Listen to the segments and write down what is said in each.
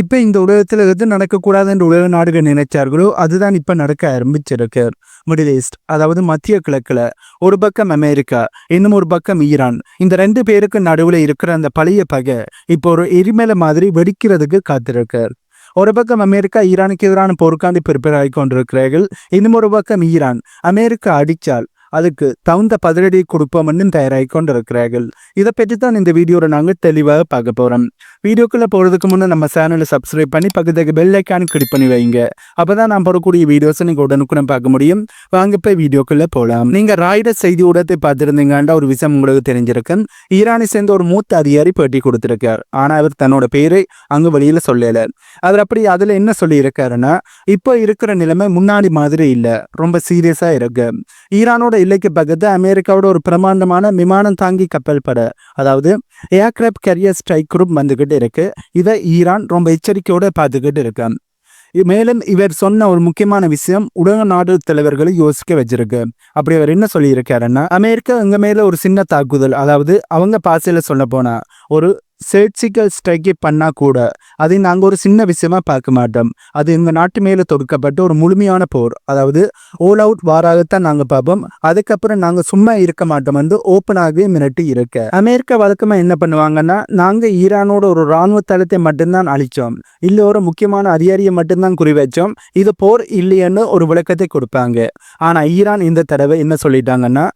இப்போ இந்த உலகத்தில் எது நடக்கக்கூடாது என்று உலக நாடுகள் நினைச்சார்களோ அதுதான் இப்போ நடக்க ஆரம்பிச்சிருக்கு. மிடில் ஈஸ்ட் அதாவது மத்திய கிழக்கில். ஒரு பக்கம் அமெரிக்கா இன்னும் ஒரு பக்கம் ஈரான். இந்த ரெண்டு பேருக்கு நடுவில் இருக்கிற அந்த பழைய பகை இப்போ ஒரு எரிமலை மாதிரி வெடிக்கிறதுக்கு காத்திருக்கு. ஒரு பக்கம் அமெரிக்கா ஈரானுக்கு எதிரான போருக்காண்டி ப்ரிப்பேர் ஆகி கொண்டிருக்கிறார்கள். இன்னும் ஒரு பக்கம் ஈரான். அமெரிக்கா அடிச்சால் அதுக்கு தகுந்த பதிலடி கொடுப்போம்னு தயாராகி கொண்டிருக்கிறார்கள் இதை பற்றி தான் இந்த வீடியோவில் நாங்கள் தெளிவாக பார்க்க போகிறோம் வீடியோக்குள்ளே போகிறதுக்கு முன்னே நம்ம சேனலை சப்ஸ்கிரைப் பண்ணி பக்கத்துக்கு பெல் ஐக்கான் கிளிக் பண்ணி வைங்க. அப்போ தான் நான் போடக்கூடிய வீடியோஸை நீங்கள் உடனுக்குடன் பார்க்க முடியும். வாங்க இப்போ வீடியோக்குள்ளே போகலாம். நீங்கள் ராய்ட செய்தி ஊடகத்தை பார்த்துருந்தீங்கன்னா ஒரு விஷயம் உங்களுக்கு தெரிஞ்சிருக்கும் ஈரானை சேர்ந்த ஒரு மூத்த அதிகாரி பேட்டி கொடுத்துருக்கார். ஆனால் அவர் தன்னோட பேரை அங்கே வெளியில் சொல்லலை. அவர் அப்படி அதில் என்ன சொல்லியிருக்காருன்னா இப்போ இருக்கிற நிலைமை முன்னாடி மாதிரி இல்லை. ரொம்ப சீரியஸாக இருக்கு. ஈரானோட எல்லைக்கு பக்கத்து அமெரிக்காவோட ஒரு பிரமாண்டமான விமானம் தாங்கி கப்பல் பட அதாவது ஏர்கிராப்ட் கேரியர் ஸ்ட்ரைக் குரூப் வந்துகிட்டு இருக்கு. இதை ஈரான் ரொம்ப எச்சரிக்கையோட பார்த்துக்கிட்டு இருக்கு. மேலும் இவர் சொன்ன ஒரு முக்கியமான விஷயம் உலக நாடு தலைவர்களை யோசிக்க வச்சிருக்கு. அப்படி அவர் என்ன சொல்லியிருக்காருன்னா அமெரிக்கா எங்க மேல ஒரு சின்ன தாக்குதல் அதாவது அவங்க பாசையில சொல்ல போனா ஒரு சர்ஜிக்கல் ஸ்ட்ரைக்கை பண்ணால் கூட அதை நாங்கள் ஒரு சின்ன விஷயமா பார்க்க மாட்டோம். அது எங்கள் நாட்டு மேலே தொடுக்கப்பட்ட ஒரு முழுமையான போர். அதாவது ஓல் அவுட் வாராகத்தான் நாங்கள் பார்ப்போம். அதுக்கப்புறம் நாங்கள் சும்மா இருக்க மாட்டோம் வந்து ஓப்பனாகவே மிரட்டி இருக்க. அமெரிக்கா வழக்கமாக என்ன பண்ணுவாங்கன்னா நாங்கள் ஈரானோட ஒரு ராணுவ தளத்தை மட்டும்தான் அழித்தோம் இல்லை ஒரு முக்கியமான அதிகாரியை மட்டும்தான் குறி வச்சோம் இது போர் இல்லையன்னு ஒரு விளக்கத்தை கொடுப்பாங்க. ஆனால் ஈரான் இந்த தடவை என்ன சொல்லிட்டாங்கன்னா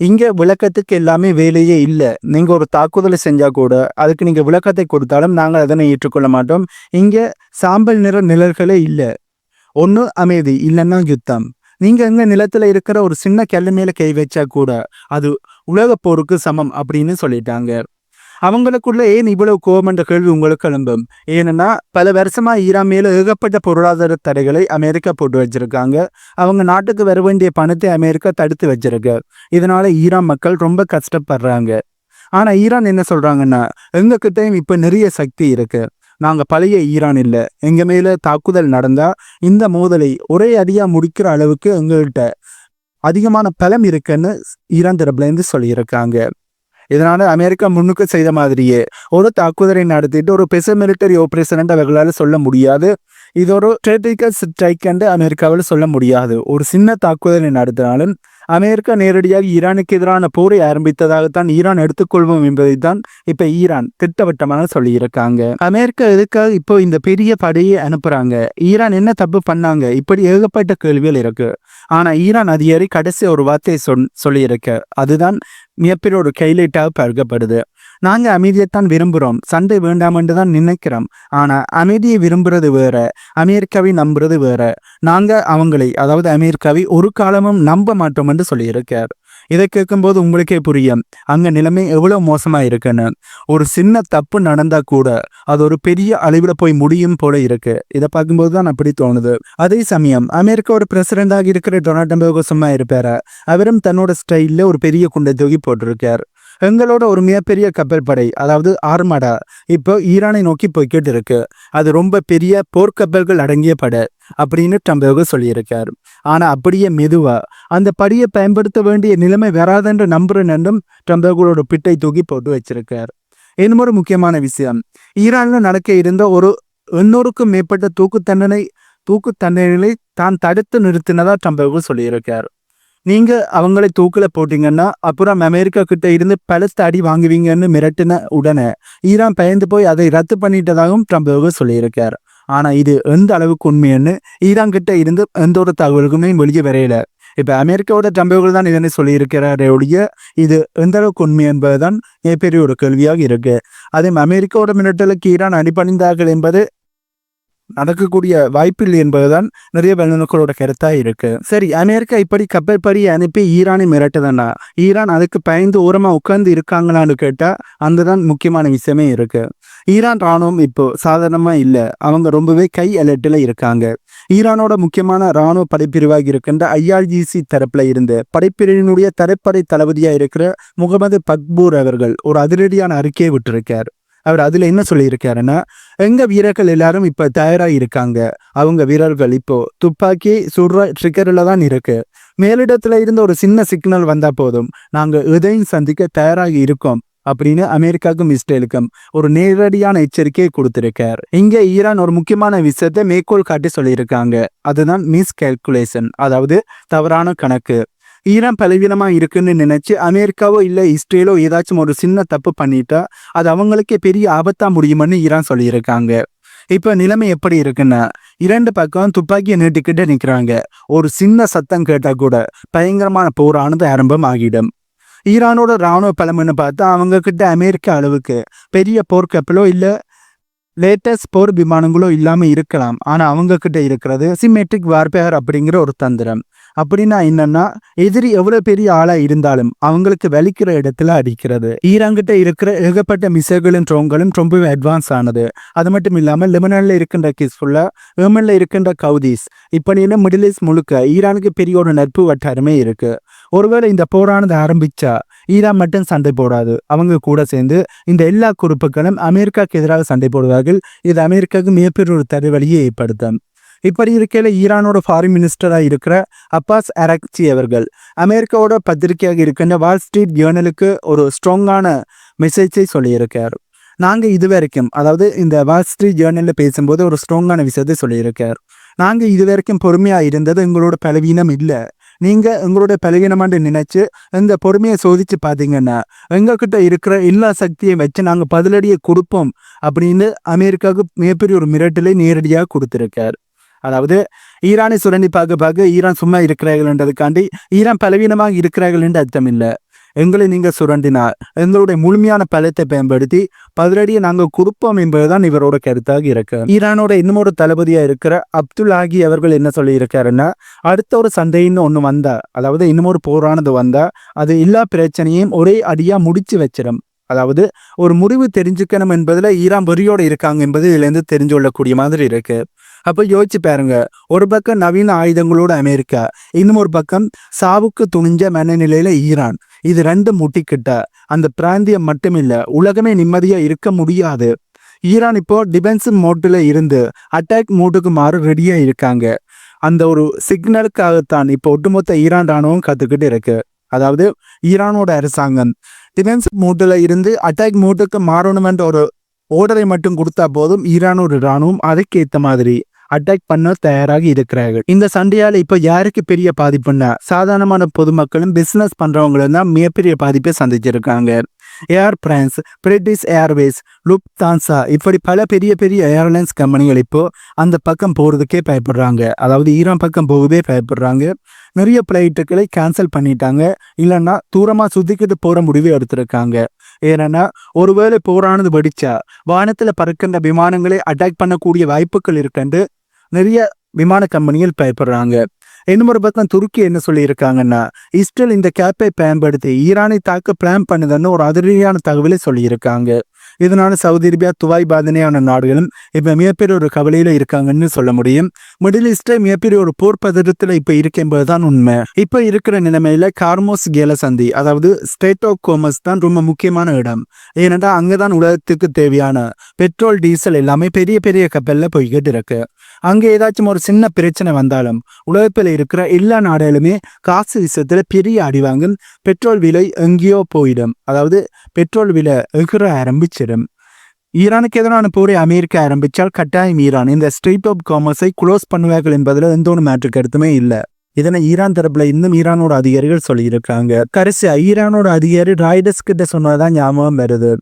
இங்கே விளக்கத்துக்கு எல்லாமே வேலையே இல்லை. நீங்கள் ஒரு தாக்குதலை செஞ்சால் கூட அதுக்கு நீங்கள் விளக்கத்தை கொடுத்தாலும் நாங்கள் அதனை ஏற்றுக்கொள்ள மாட்டோம். இங்கே சாம்பல் நிற நிழல்களே இல்லை. ஒன்று அமைதி இல்லைன்னா யுத்தம். நீங்கள் எங்க நிலத்தில் இருக்கிற ஒரு சின்ன கல்லு மேலே கை வச்சா கூட அது உலக போருக்கு சமம் அப்படின்னு சொல்லிட்டாங்க. அவங்களுக்குள்ள ஏன் இவ்வளவு கோபம் என்ற கேள்வி உங்களுக்கு எழும்பும்? ஏன்னா பல வருஷமா ஈரான் மேல ஏகப்பட்ட பொருளாதார தடைகளை அமெரிக்கா போட்டு வச்சிருக்காங்க. அவங்க நாட்டுக்கு வர வேண்டிய பணத்தை அமெரிக்கா தடுத்து வச்சிருக்கு. இதனால ஈரான் மக்கள் ரொம்ப கஷ்டப்படுறாங்க. ஆனா ஈரான் என்ன சொல்றாங்கன்னா எங்க இப்போ இப்ப நிறைய சக்தி இருக்கு. நாங்கள் பழைய ஈரான் இல்லை. எங்கள் மேலே தாக்குதல் நடந்தால் இந்த மோதலை ஒரே அடியாக முடிக்கிற அளவுக்கு எங்கள்கிட்ட அதிகமான பலம் இருக்குன்னு ஈரான் தரப்புலேருந்து சொல்லியிருக்காங்க. இதனால அமெரிக்கா முன்னுக்கு செய்த மாதிரியே ஒரு தாக்குதலை நடத்திட்டு ஒரு பெச மிலிட்டரி ஆபரேஷன் அவர்களால் சொல்ல முடியாது. இது ஒரு ஸ்ட்ராட்டிக்கல் ஸ்ட்ரைக் என்று அமெரிக்காவில் சொல்ல முடியாது. ஒரு சின்ன தாக்குதலை நடத்தினாலும் அமெரிக்கா நேரடியாக ஈரானுக்கு எதிரான போரை ஆரம்பித்ததாகத்தான் ஈரான் எடுத்துக்கொள்வோம் என்பதைத்தான் இப்ப ஈரான் திட்டவட்டமாக சொல்லியிருக்காங்க. அமெரிக்கா எதுக்காக இப்போ இந்த பெரிய படையை அனுப்புறாங்க? ஈரான் என்ன தப்பு பண்ணாங்க? இப்படி ஏகப்பட்ட கேள்விகள் இருக்கு. ஆனா ஈரான் அதிகாரி கடைசி ஒரு வார்த்தையை சொல் சொல்லியிருக்க. அதுதான் மிகப்பெரிய ஒரு கைலைட்டாக பார்க்கப்படுது. நாங்க அமைதியைத்தான் விரும்புகிறோம் சண்டை வேண்டாம் என்று தான் நினைக்கிறோம். ஆனா அமைதியை விரும்புறது வேற அமெரிக்காவை நம்புறது வேற. நாங்க அவங்களை அதாவது அமெரிக்காவை ஒரு காலமும் நம்ப மாட்டோம் என்று சொல்லியிருக்கார். இதை கேட்கும்போது உங்களுக்கே புரியும். அங்க நிலைமை எவ்வளவு மோசமா இருக்குன்னு. ஒரு சின்ன தப்பு நடந்தா கூட அது ஒரு பெரிய அளவில் போய் முடியும் போல இருக்கு. இதை பார்க்கும்போது தான் அப்படி தோணுது. அதே சமயம் அமெரிக்கா ஒரு பிரசிடண்டாக இருக்கிற டொனால்ட் ட்ரம்ப் சும்மா இருப்பாரு? அவரும் தன்னோட ஸ்டைல்ல ஒரு பெரிய குண்டை தூக்கி போட்டிருக்கார். எங்களோட ஒரு மிகப்பெரிய கப்பல் படை அதாவது ஆர்மடா இப்போ ஈரானை நோக்கி போய்கிட்டு இருக்கு அது ரொம்ப பெரிய போர்க்கப்பல்கள் அடங்கிய படை அப்படின்னு ட்ரம்ப் சொல்லியிருக்கார். ஆனால் அப்படியே மெதுவா அந்த படியை பயன்படுத்த வேண்டிய நிலைமை வராதென்று நம்புறேன் என்றும் ட்ரம்பர்களோட பிட்டை தூக்கி போட்டு வச்சிருக்கார். இன்னும் ஒரு முக்கியமான விஷயம் ஈரானில் நடக்க இருந்த ஒரு எண்ணூறுக்கும் மேற்பட்ட தூக்கு தண்டனை தூக்கு தண்டனைகளை தான் தடுத்து நிறுத்தினதா ட்ரம்ப் சொல்லியிருக்கார். நீங்க அவங்களை தூக்கில போட்டீங்கன்னா அப்புறம் அமெரிக்கா கிட்ட இருந்து பலத்த அடி வாங்குவீங்கன்னு மிரட்டின உடனே ஈரான் பயந்து போய் அதை ரத்து பண்ணிட்டதாகவும் ட்ரம்ப் சொல்லியிருக்கார். ஆனா இது எந்த அளவுக்கு உண்மைன்னு ஈரான் கிட்ட இருந்து எந்த ஒரு தகவல்களுமே வெளியே வரையல இப்ப அமெரிக்காவோட ட்ரம்பர்கள் தான் இதனை சொல்லியிருக்கிறாரே ஒழிய இது எந்த அளவுக்கு உண்மை என்பதுதான் மிகப்பெரிய ஒரு கேள்வியாக இருக்கு. அதே அமெரிக்காவோட மிரட்டலுக்கு ஈரான் அடிபணிந்தார்கள் என்பது நடக்கக்கூடிய வாய்ப்பில்லை என்பதுதான் நிறைய வல்லுநர்களோட கருத்தா இருக்கு. சரி அமெரிக்கா இப்படி கப்பல் பறி அனுப்பி ஈரானை மிரட்டுதுன்னா ஈரான் அதுக்கு பயந்து ஓரமா உட்கார்ந்து இருக்காங்களான்னு கேட்டா அந்த தான் முக்கியமான விஷயமே இருக்கு. ஈரான் ராணுவம் இப்போ சாதாரணமா இல்ல. அவங்க ரொம்பவே கை அலர்ட்டில் இருக்காங்க. ஈரானோட முக்கியமான ராணுவ படைப்பிரிவாக இருக்கின்ற ஐஆர்ஜிசி தரப்புல இருந்து படைப்பிரிவினுடைய தரைப்படை தளபதியா இருக்கிற முகமது பக்பூர் அவர்கள் ஒரு அதிரடியான அறிக்கையை விட்டிருக்கார். அவர் அதில் என்ன சொல்லியிருக்காருன்னா எங்கள் வீரர்கள் எல்லாரும் இப்போ தயாராக இருக்காங்க. அவங்க வீரர்கள் இப்போ துப்பாக்கி சுடுற ட்ரிக்கரில் தான் இருக்கு. மேலிடத்தில் இருந்து ஒரு சின்ன சிக்னல் வந்தால் போதும். நாங்கள் எதையும் சந்திக்க தயாராகி இருக்கோம் அப்படின்னு அமெரிக்காவுக்கும் இஸ்ரேலுக்கும் ஒரு நேரடியான எச்சரிக்கையை கொடுத்திருக்கார். இங்க ஈரான் ஒரு முக்கியமான விஷயத்தை மேற்கோள் காட்டி சொல்லியிருக்காங்க. அதுதான் மிஸ் கேல்குலேஷன் அதாவது தவறான கணக்கு. ஈரான் பலவீனமாக இருக்குன்னு நினச்சி அமெரிக்காவோ இல்லை இஸ்ரேலோ ஏதாச்சும் ஒரு சின்ன தப்பு பண்ணிட்டா அது அவங்களுக்கே பெரிய ஆபத்தாக முடியும்னு ஈரான் சொல்லியிருக்காங்க. இப்போ நிலைமை எப்படி இருக்குன்னா இரண்டு பக்கம் துப்பாக்கியை நீட்டிக்கிட்டு நிற்கிறாங்க ஒரு சின்ன சத்தம் கேட்டால் கூட பயங்கரமான போரானது ஆரம்பம் ஆகிடும் ஈரானோட ராணுவ பலம்னு பார்த்தா அவங்க கிட்ட அமெரிக்கா அளவுக்கு பெரிய போர்க்கப்பலோ இல்லை லேட்டஸ்ட் போர் விமானங்களோ இல்லாமல் இருக்கலாம். ஆனால் அவங்க கிட்ட இருக்கிறது சிமெட்ரிக் வார்பேர் அப்படிங்கிற ஒரு தந்திரம். அப்படின்னா என்னன்னா எதிரி எவ்வளவு பெரிய ஆளா இருந்தாலும் அவங்களுக்கு வலிக்கிற இடத்துல அடிக்கிறது. ஈரான்கிட்ட இருக்கிற ஏகப்பட்ட மிசைகளும் ட்ரோன்களும் ரொம்பவே அட்வான்ஸ் ஆனது. அது மட்டும் இல்லாம லெபனான்ல இருக்கின்ற கிஸ்புல்லா ஏமன்ல இருக்கின்ற கவுதீஸ் இப்படின்னு மிடில் ஈஸ்ட் முழுக்க ஈரானுக்கு பெரிய ஒரு நட்பு வட்டாரமே இருக்கு. ஒருவேளை இந்த போரானது ஆரம்பிச்சா ஈரான் மட்டும் சண்டை போடாது. அவங்க கூட சேர்ந்து இந்த எல்லா குறிப்புகளும் அமெரிக்காவுக்கு எதிராக சண்டை போடுவார்கள். இது அமெரிக்காவுக்கு மிகப்பெரிய ஒரு தருவழியை ஏற்படுத்தும். இப்படி இருக்கையில் ஈரானோட ஃபாரின் மினிஸ்டராக இருக்கிற அப்பாஸ் அரக்சி அவர்கள் அமெரிக்காவோட பத்திரிகையாக இருக்கின்ற வால் ஸ்ட்ரீட் ஜேர்னலுக்கு ஒரு ஸ்ட்ராங்கான மெசேஜை சொல்லியிருக்கார். நாங்கள் இது வரைக்கும் அதாவது இந்த வால் ஸ்ட்ரீட் ஜேர்னலில் பேசும்போது ஒரு ஸ்ட்ராங்கான விஷயத்தை சொல்லியிருக்கார். நாங்கள் இது வரைக்கும் பொறுமையாக இருந்தது எங்களோட பலவீனம் இல்லை. நீங்கள் எங்களோட பலவீனமான்னு நினச்சி இந்த பொறுமையை சோதித்து பார்த்தீங்கன்னா எங்ககிட்ட இருக்கிற எல்லா சக்தியும் வச்சு நாங்கள் பதிலடியை கொடுப்போம் அப்படின்னு அமெரிக்காவுக்கு மிகப்பெரிய ஒரு மிரட்டலை நேரடியாக கொடுத்துருக்கார். அதாவது ஈரானை சுரண்டி பார்க்க பார்க்க ஈரான் சும்மா இருக்கிறார்கள்ன்றதுக்காண்டி ஈரான் பலவீனமாக இருக்கிறார்கள் என்று அர்த்தம் இல்லை. எங்களை நீங்கள் சுரண்டினால் எங்களுடைய முழுமையான பலத்தை பயன்படுத்தி பதிலடியை நாங்கள் கொடுப்போம் என்பதுதான் இவரோட கருத்தாக இருக்கு. ஈரானோட இன்னமொரு தளபதியாக இருக்கிற அப்துல் ஆகி அவர்கள் என்ன சொல்லியிருக்காருன்னா அடுத்த ஒரு சந்தைன்னு ஒன்று வந்தா அதாவது இன்னமொரு ஒரு போரானது வந்தா அது எல்லா பிரச்சனையும் ஒரே அடியாக முடிச்சு வச்சிடும் அதாவது ஒரு முடிவு தெரிஞ்சுக்கணும் என்பதில் ஈரான் வரியோடு இருக்காங்க என்பது இதுலேருந்து தெரிஞ்சு கொள்ளக்கூடிய மாதிரி இருக்குது அப்போ யோசிச்சு பாருங்க. ஒரு பக்கம் நவீன ஆயுதங்களோட அமெரிக்கா இன்னும் ஒரு பக்கம் சாவுக்கு துணிஞ்ச மனநிலையில ஈரான். இது ரெண்டும் முட்டிக்கிட்ட. அந்த பிராந்தியம் மட்டுமில்ல உலகமே நிம்மதியா இருக்க முடியாது. ஈரான் இப்போ டிஃபென்ஸ் மோட்டில் இருந்து அட்டாக் மோட்டுக்கு மாறு ரெடியா இருக்காங்க. அந்த ஒரு சிக்னலுக்காகத்தான் இப்போ ஒட்டுமொத்த ஈரான் ராணுவம் கத்துக்கிட்டு இருக்கு. அதாவது ஈரானோட அரசாங்கம். டிஃபென்ஸ் மூட்டில் இருந்து அட்டாக் மூட்டுக்கு மாறணுமென்ற ஒரு ஓர்டரை மட்டும் கொடுத்தா போதும் ஈரானோட ராணுவம் அதுக்கு ஏத்த மாதிரி. அட்டாக் பண்ண தயாராக இருக்கிறார்கள். இந்த சண்டையால இப்ப யாருக்கு பெரிய பாதிப்புன்னா சாதாரணமான பொதுமக்களும் பிசினஸ் பண்றவங்களும் தான் மிகப்பெரிய பாதிப்பை சந்திச்சிருக்காங்க. Air France British Airways Lufthansa இப்படி பல பெரிய பெரிய ஏர்லைன்ஸ் கம்பெனிகள் இப்போ அந்த பக்கம் போகிறதுக்கே பயப்படுறாங்க. அதாவது ஈரான் பக்கம் போகவே பயப்படுறாங்க. நிறைய பிளைட்டுகளை கேன்சல் பண்ணிட்டாங்க. இல்லைன்னா தூரமாக சுத்திக்கிட்டு போகிற முடிவு எடுத்திருக்காங்க. ஏன்னா ஒருவேளை போரானது வெடிச்சா வானத்தில் பறக்கின்ற விமானங்களை அட்டாக் பண்ணக்கூடிய வாய்ப்புகள் இருக்குன்னு நிறைய விமான கம்பெனிகள் பயப்படுறாங்க. இன்னும் ஒரு பக்கம் துருக்கி என்ன சொல்லியிருக்காங்கன்னா இஸ்ரேல் இந்த கேப்பை பயன்படுத்தி ஈரானை தாக்க பிளான் பண்ணுதுன்னு ஒரு அதிரடியான தகவலை சொல்லியிருக்காங்க. இதனால சவுதி அரேபியா துவாய் பாதனையான நாடுகளும் இப்ப மிகப்பெரிய ஒரு கவலையில இருக்காங்கன்னு சொல்ல முடியும். மிடில் ஈஸ்டே மிகப்பெரிய ஒரு போர் பதட்டத்துல இப்ப இருக்கும்போது என்பதுதான் உண்மை. இப்ப இருக்கிற நிலைமையில கார்மோஸ் கேல சந்தி அதாவது ஸ்டேட் ஆஃப் கோமர்ஸ் தான் ரொம்ப முக்கியமான இடம். ஏனென்றால் அங்கதான் உலகத்துக்கு தேவையான பெட்ரோல் டீசல் எல்லாமே பெரிய பெரிய கப்பல்ல போய்கிட்டு இருக்கு. அங்க ஏதாச்சும் ஒரு சின்ன பிரச்சனை வந்தாலும் உலகத்தில் இருக்கிற எல்லா நாடுகளுமே காசு விஷயத்துல பெரிய அடி வாங்கும் பெட்ரோல் விலை எங்கேயோ போயிடும். அதாவது பெட்ரோல் விலை எகிற ஆரம்பிச்சிடும் ஈரானுக்கு எதிரான போரை அமெரிக்கா ஆரம்பித்தால் கட்டாயம் ஈரான் இந்த ஸ்ட்ரீட் ஆஃப் காமர்ஸை க்ளோஸ் பண்ணுவார்கள் என்பதில் எந்த ஒரு மாற்று கருத்துமே இல்லை. இதனை ஈரான் தரப்புல இன்னும் ஈரானோட அதிகாரிகள் சொல்லியிருக்காங்க கடைசியா ஈரானோட அதிகாரி ராய்டஸ் கிட்ட சொன்னதான் ஞாபகம் வருது.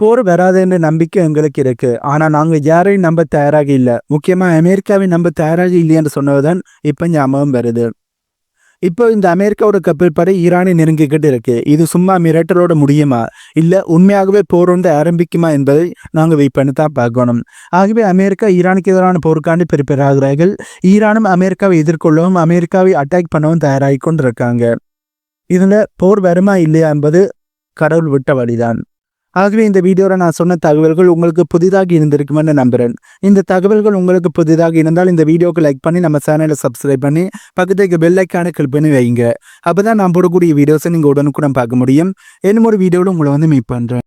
போர் வராதுன்ற நம்பிக்கை எங்களுக்கு இருக்கு. ஆனா நாங்க யாரையும் நம்ப தயாராக இல்லை. முக்கியமா அமெரிக்காவை நம்ப தயாராக இல்லையென்று சொன்னதுதான் இப்ப ஞாபகம் வருது. இப்போ இந்த அமெரிக்காவோட கப்பல் படை ஈரானை நெருங்கிக்கிட்டு இருக்கு. இது சும்மா மிரட்டலோட முடியுமா? இல்லை உண்மையாகவே போர் வந்து ஆரம்பிக்குமா என்பதை நாங்கள் வெயிட் பண்ணி தான் பார்க்கணும். ஆகவே அமெரிக்கா ஈரானுக்கு எதிரான போருக்காண்டி ப்ரிப்பேர் ஈரானும் அமெரிக்காவை எதிர்கொள்ளவும் அமெரிக்காவை அட்டாக் பண்ணவும் தயாராகி கொண்டிருக்காங்க. இதில் போர் வருமா இல்லையா என்பது கடவுள் விட்ட வழிதான். ஆகவே இந்த வீடியோவில் நான் சொன்ன தகவல்கள் உங்களுக்கு புதிதாக இருந்திருக்குமென்னு நம்புகிறேன் இந்த தகவல்கள் உங்களுக்கு புதிதாக இருந்தால் இந்த வீடியோக்கு லைக் பண்ணி நம்ம சேனலை சப்ஸ்கிரைப் பண்ணி பக்கத்துக்கு பெல் ஐக்கானை கிளிக் பண்ணி வைங்க. அப்போ தான் நான் போடக்கூடிய வீடியோஸை நீங்கள் உடனுக்குடன் பார்க்க முடியும். இன்னும் ஒரு வீடியோவில் உங்களை வந்து மீட் பண்ணுறேன்